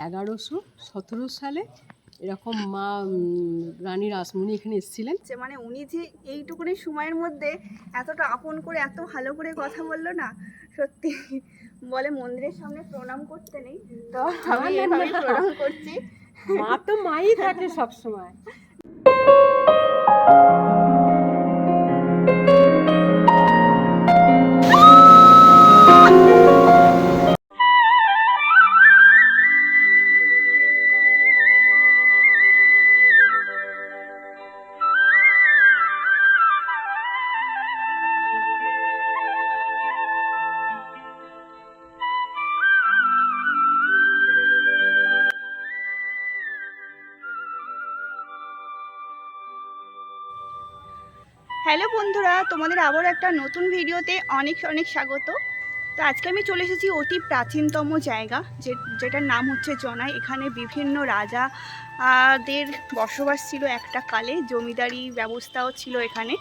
এগারোশো সতেরো সালে এরকম মা রানী রাসমণি এখানে এসেছিলেন। যে মানে উনি যে এইটুকুনি সময়ের মধ্যে এতটা আপন করে এত ভালো করে কথা বলল না সত্যি বলে মন্দিরের সামনে প্রণাম করতে নেই। তো আমি। প্রণাম করছি। মা তো মাই থাকে সবসময়। হ্যালো বন্ধুরা, তোমাদের আবার একটা নতুন ভিডিওতে অনেক অনেক স্বাগত। তো আজকে আমি চলে এসেছি অতি প্রাচীনতম জায়গা, যে যেটার নাম হচ্ছে জনাই এখানে বিভিন্ন রাজা দের বসবাস ছিল একটা কালে, জমিদারি ব্যবস্থাও ছিল এখানে।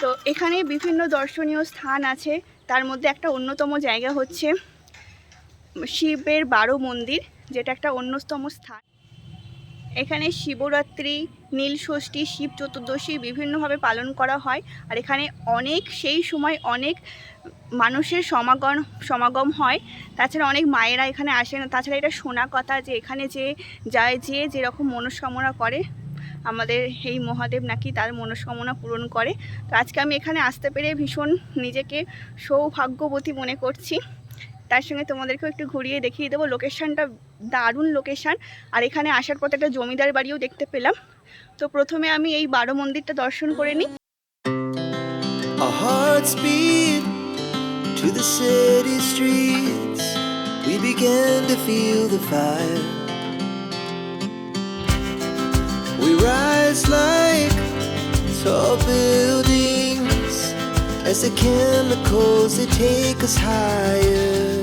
তো এখানে বিভিন্ন দর্শনীয় স্থান আছে। তার মধ্যে একটা অন্যতম জায়গা হচ্ছে শিবের বারো মন্দির, যেটা একটা অন্যতম স্থান। এখানে শিবরাত্রি নীলষষ্ঠী শিব চতুর্দশী বিভিন্নভাবে পালন করা হয়। আর এখানে অনেক, সেই সময় অনেক মানুষের সমাগম সমাগম হয়। তাছাড়া অনেক মায়েরা এখানে আসেন। তাছাড়া এটা শোনা কথা যে এখানে যে যায়, যে যেরকম মনস্কামনা করে, আমাদের এই মহাদেব নাকি তার মনস্কামনা পূরণ করে। তো আজকে আমি এখানে আসতে পেরে ভীষণ নিজেকে সৌভাগ্যবতী মনে করছি। তার সঙ্গে তোমাদেরকেও একটু ঘুরিয়ে দেখিয়ে দেবো। লোকেশানটা দারুণ লোকেশন। আর এখানে আসার পথে একটা জমিদার বাড়িও দেখতে পেলাম। তো প্রথমে আমি এই বারো মন্দিরটা দর্শন করে নিই to the city streets. We began to feel the fire. We rise like tall buildings as the chemicals they take us higher.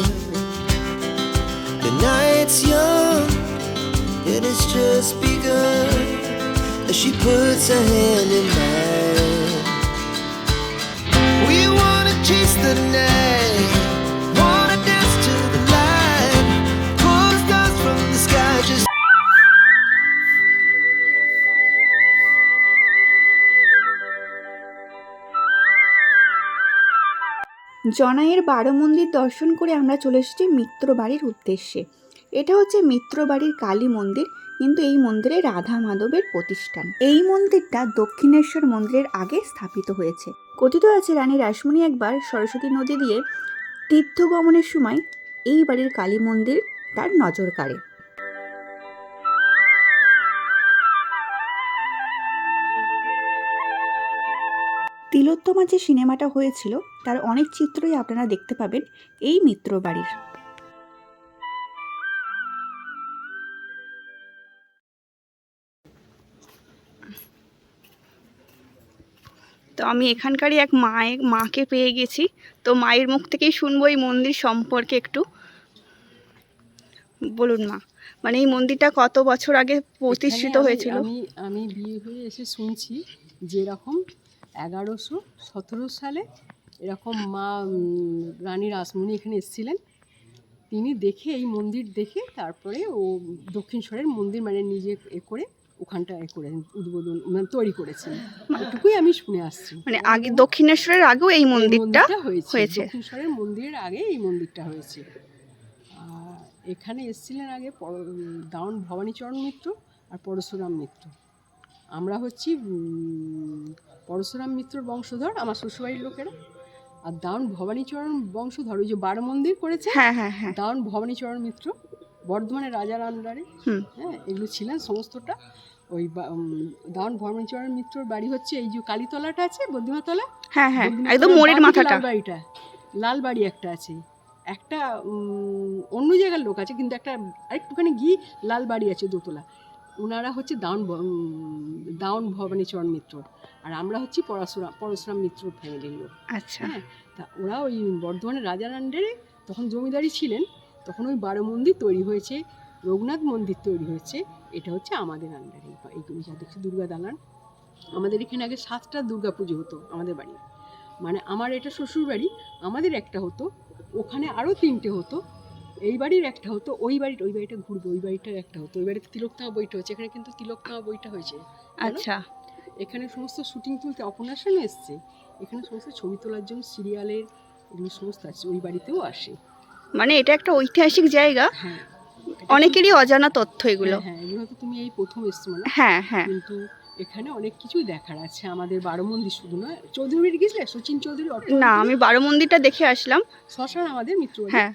The night's young and it's just begun she puts her hand in mine. We wanna chase the night, wanna dance to the light, pull stars from the sky, just জনাইয়ের বারো মন্দির দর্শন করে আমরা চলে এসেছি মিত্র বাড়ির উদ্দেশ্যে এটা হচ্ছে মিত্র বাড়ির কালী মন্দির, কিন্তু এই মন্দিরে রাধা মাধবের প্রতিষ্ঠান। এই মন্দিরটা দক্ষিণেশ্বর মন্দিরের আগে স্থাপিত হয়েছে। কথিত আছে রানী রাসমণি একবার সরস্বতী নদী দিয়ে তীর্থগমনের সময় এই বাড়ির কালী মন্দির তার নজর কাড়ে। তিলোত্তমা যে সিনেমাটা হয়েছিল, তার অনেক চিত্রই আপনারা দেখতে পাবেন এই মিত্র বাড়ির। তো আমি এখানকারই এক মায়ের মাকে পেয়ে গেছি। তো মায়ের মুখ থেকেই শুনব এই মন্দির সম্পর্কে একটু। বলুন মা মানে এই মন্দিরটা কত বছর আগে প্রতিষ্ঠিত হয়েছিল? আমি আমি বিয়ে হয়ে এসে শুনছি যে এরকম এগারোশো সতেরো সালে এরকম মা রানী রাসমণি এখানে এসেছিলেন। তিনি দেখে এই মন্দির দেখে তারপরে ও দক্ষিণেশ্বরের মন্দির মানে নিজে এ করে ওখানটা করে উদ্বোধন মানে তৈরি করেছেন। এটুকুই আমি শুনে আসছি। মানে আগে দক্ষিণেশ্বরের আগেও এই মন্দিরটা হয়েছে। হয়েছে। দক্ষিণেশ্বরের মন্দিরের আগে এই মন্দিরটা হয়েছে। এখানে এসেছিলেন আগে দাউন ভবানীচরণ মিত্র আর পরশুরাম মিত্র। আমরা হচ্ছি পরশুরাম মিত্রর বংশধর আমার শ্বশুরবাড়ির লোকেরা। আর দাউন ভবানীচরণ বংশধর ওই যে বারো মন্দির করেছে হ্যাঁ হ্যাঁ হ্যাঁ। দাউন ভবানীচরণ মিত্র। বর্ধমানের রাজার আন্ডারে হ্যাঁ এগুলো ছিলেন সমস্তটা। ওই দাউন ভবানীচরণ মিত্রর বাড়ি হচ্ছে এই যে কালীতলাটা আছে বদ্ধিমাতলা হ্যাঁ হ্যাঁ একদম মোড়ের মাথাটা। লাল বাড়িটা লাল বাড়ি একটা আছে। একটা অন্য জায়গার লোক আছে কিন্তু একটা আরেকটুখানি গিয়ে লাল বাড়ি আছে দোতলা। ওনারা হচ্ছে দাউন দাউন ভবানীচরণ মিত্র। আর আমরা হচ্ছি পরশুরাম পরশুরাম মিত্র ফ্যামিলির লোক। আচ্ছা। হ্যাঁ তা ওরা ওই বর্ধমানের রাজার আন্ডারে তখন জমিদারি ছিলেন তখন ওই বারো মন্দির তৈরি হয়েছে। রঘুনাথ মন্দির তৈরি হয়েছে। এটা হচ্ছে আমাদের আন্ডারে এইগুলো যা দেখছি দুর্গা দালান। আমাদের এখানে আগে সাতটা দুর্গা পুজো হতো আমাদের বাড়ি। মানে আমার এটা শ্বশুর বাড়ি আমাদের একটা হতো ওখানে আরও তিনটে হতো এই বাড়ির একটা হতো ওই বাড়ির ওই বাড়িটা ঘুরবো ওই বাড়িটার একটা হতো ওই বাড়িতে তিলকতামা বইটা হয়েছে এখানে কিন্তু তিলকতামা বইটা হয়েছে। আচ্ছা। এখানে সমস্ত শুটিং তুলতে অপনাশনে এসছে এখানে সমস্ত ছবি তোলার জন্য সিরিয়ালের এগুলো সমস্ত আছে ওই বাড়িতেও আসে। মানে এটা একটা ঐতিহাসিক জায়গা। হ্যাঁ। অনেকেরই অজানা তথ্য এগুলো। হ্যাঁ হ্যাঁ, এগুলো তো তুমি এই প্রথম এসছো মানে। হ্যাঁ হ্যাঁ। কিন্তু এখানে অনেক কিছু দেখার আছে। আমাদের বারো মন্দির শুধু নয় চৌধুরী গেছিলে? সচিন চৌধুরী না আমি বারো মন্দিরটা দেখে আসলাম। শ্মশান আমাদের মিত্র হ্যাঁ।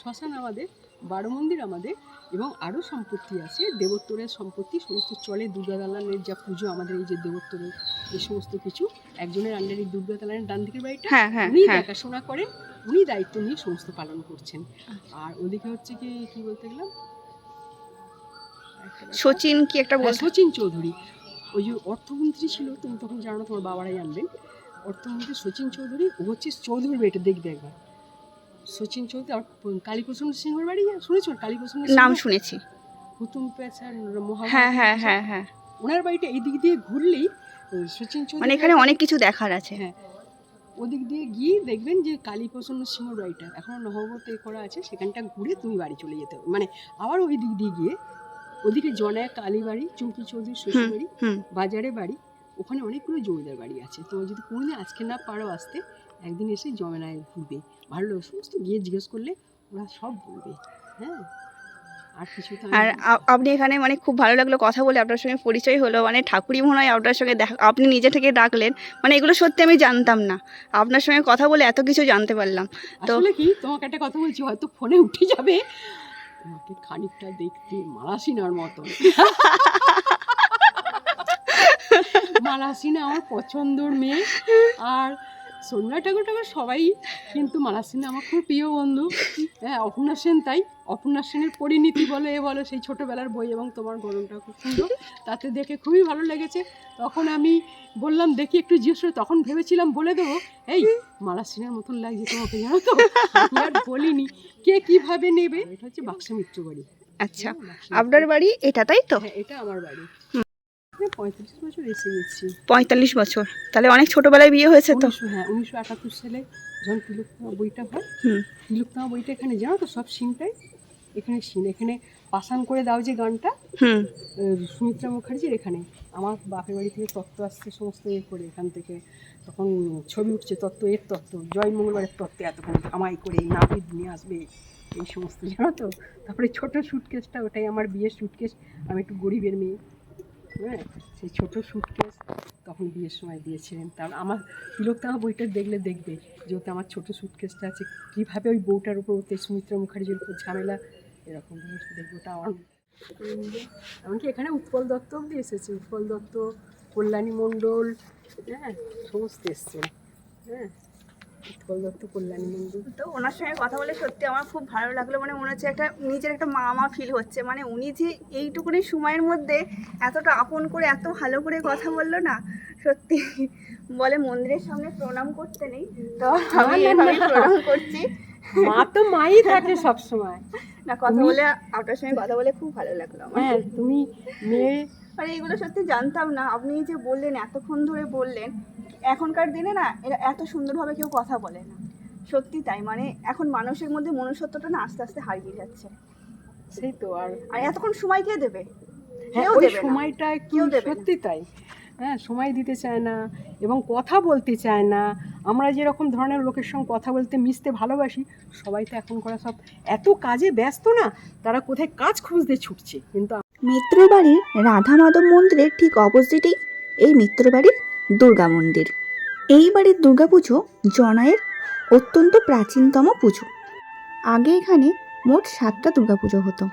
শ্মশান আমাদের বারো মন্দির আমাদের এবং আরও সম্পত্তি আছে। দেবোত্তরের সম্পত্তি সমস্ত চলে দুর্গা দালানের যা পুজো আমাদের এই যে দেবোত্তরের এই সমস্ত কিছু একজনের আন্ডারে দুর্গা দালানের ডান দিকের বাড়িটা হ্যাঁ হ্যাঁ উনি হ্যাঁ। দেখাশোনা করেন উনি দায়িত্ব নিয়ে সমস্ত পালন করছেন। আর ওদিকে হচ্ছে কি কি বলতে গেলাম? সচিন কি একটা বল সচিন চৌধুরী। ওই যে অর্থমন্ত্রী ছিল তুমি তখন জানো তোমার বাবারাই জানবেন অর্থমন্ত্রী সচিন চৌধুরী ও হচ্ছে চৌধুরী বাড়িটা দেখবে একবার। সচিন চৌধুরী আর কালীপ্রসন্ন সিংহর বাড়ি? শুনেছো? কালীপ্রসন্ন নাম শুনেছি। হুতুম মহাভারত হ্যাঁ হ্যাঁ হ্যাঁ হ্যাঁ। ওনার বাড়িটা এই দিক দিয়ে ঘুরলেই সচিন চৌধুরী মানে এখানে অনেক কিছু দেখার আছে। হ্যাঁ ওদিক দিয়ে গিয়ে দেখবেন যে কালীপ্রসন্ন সিংহর বাড়িটা এখন নহবত করা আছে সেখানটা ঘুরে তুমি বাড়ি চলে যেতে মানে আবার ওই দিক দিয়ে গিয়ে ওদিকে জনায় কালী বাড়ি চুমকি চৌধুরী শ্বশুর বাড়ি বাজারে বাড়ি ওখানে অনেকগুলো জমিদার বাড়ি আছে। তো যদি কোনোদিন আজকে না পারো আসতে একদিন এসে জমেনায় ঘুরবে। ভালো সমস্ত গিয়ে জিজ্ঞেস করলে ওরা সব বলবে। হ্যাঁ? আর আপনি এখানে মানে খুব ভালো লাগল কথা বলে আপনার সঙ্গে পরিচয় হলো। মানে ঠাকুরই মনে হয় আপনার সঙ্গে দেখা আপনি নিজে থেকে ডাকলেন। মানে এগুলো সত্যি আমি জানতাম না। আপনার সঙ্গে কথা বলে এত কিছু জানতে পারলাম। তো- কি তোমাকে একটা কথা বলছি হয়তো ফোনে উঠে যাবে। তোমাকে খানিকটা দেখতে মালাসিনার মতো মালাসিনা আমার পছন্দর মেয়ে। আর সন্ধ্যা ঠাকুর ঠাকুর সবাই কিন্তু মালাসিনা আমার খুব প্রিয় বন্ধু। হ্যাঁ অপর্ণা সেন তাই। অপর্ণা সেনের পরিণীতি বলে এ বলো সেই ছোটোবেলার বই এবং তোমার গরমটা খুব সুন্দর। তাতে দেখে খুবই ভালো লেগেছে। তখন আমি বললাম দেখি একটু জিজ্ঞেস করে। তখন ভেবেছিলাম বলে দেবো এই মালাসিনার মতন লাগছে তোমাকে জানো তো? আর বলিনি। কে কীভাবে নেবে? এটা হচ্ছে বাক্সা মিত্র বাড়ি। আচ্ছা হ্যাঁ, আপনার বাড়ি? এটা তাই তো? হ্যাঁ এটা আমার বাড়ি। পঁয়ত্রিশ বছর এসে গেছি পঁয়তাল্লিশ বছর। তাহলে অনেক ছোটবেলায় বিয়ে হয়েছে তো? হ্যাঁ উনিশশো একাত্তর সালে যখন তিলকতামা বইটা হয় তিলকতামা বইটা এখানে জানো তো সব সিনটাই? এখানে সিন এখানে পাসান করে দাও যে গানটা সুমিত্রা মুখার্জির এখানে। আমার বাপের বাড়ি থেকে তত্ত্ব আসছে সমস্ত এ করে এখান থেকে। তখন ছবি উঠছে তত্ত্ব এর তত্ত্ব জয় মঙ্গলবারের তত্ত্বে এতক্ষণ আমায় করে নাপিত নিয়ে আসবে এই সমস্ত জানো তো? তারপরে ছোট সুটকেসটা ওটাই আমার বিয়ের সুটকেস আমি একটু গরিবের মেয়ে। হ্যাঁ সেই ছোট সুটকেস তখন বিয়ের সময় দিয়েছিলেন। তার আমার তিলকতামা বইটা দেখলে দেখবে যেহেতু আমার ছোটো সুটকেসটা আছে। কীভাবে ওই বউটার উপর ওতে সুমিত্রা মুখার্জির উপর ঝামেলা, এরকম জিনিস দেখবে ওটা আমার এমনকি এখানে উৎপল দত্ত অব্দি এসেছে। উৎপল দত্ত, কল্যাণী মণ্ডল হ্যাঁ সমস্ত এসছেন। হ্যাঁ কল্যাণী তো ওনার সঙ্গে কথা বলে সত্যি আমার খুব ভালো লাগল মানে মনে হচ্ছে একটা নিজের একটা মামা ফিল হচ্ছে। মানে উনি যে এইটুকুনি সময়ের মধ্যে এতটা আপন করে এত ভালো করে কথা বলল না সত্যি বলে মন্দিরের সামনে প্রণাম করতে নেই। তো আমি। প্রণাম করছি। মা তো মাই থাকে সবসময়। না কথা বলে আপনার সঙ্গে কথা বলে খুব ভালো লাগল আমার। হ্যাঁ তুমি মেয়ে মানে এগুলো সত্যি জানতাম না। আপনি যে বললেন এতক্ষণ ধরে বললেন এখনকার দিনে না এরা এত সুন্দরভাবে কেউ কথা বলে না। সত্যি তাই মানে এখন মানুষের মধ্যে মনুষ্যত্বটা না আস্তে আস্তে হারিয়ে যাচ্ছে। সেই তো আর আর এতক্ষণ সময় কে দেবে? হ্যাঁ ওই সময়টা কেউ দেবে সত্যি তাই। হ্যাঁ সময় দিতে চায় না এবং কথা বলতে চায় না। আমরা যেরকম ধরনের লোকের সঙ্গে কথা বলতে মিশতে ভালোবাসি সবাই তো এখন করা সব এত কাজে ব্যস্ত না তারা কোথায় কাজ খুঁজতে ছুটছে। কিন্তু মিত্রবাড়ির রাধা মাধব মন্দিরের ঠিক অপোজিটেই এই মিত্রবাড়ির দুর্গা মন্দির। এই বাড়ির দুর্গাপুজো জনায়ের অত্যন্ত প্রাচীনতম পুজো। আগে এখানে মোট সাতটা দুর্গাপুজো হতো।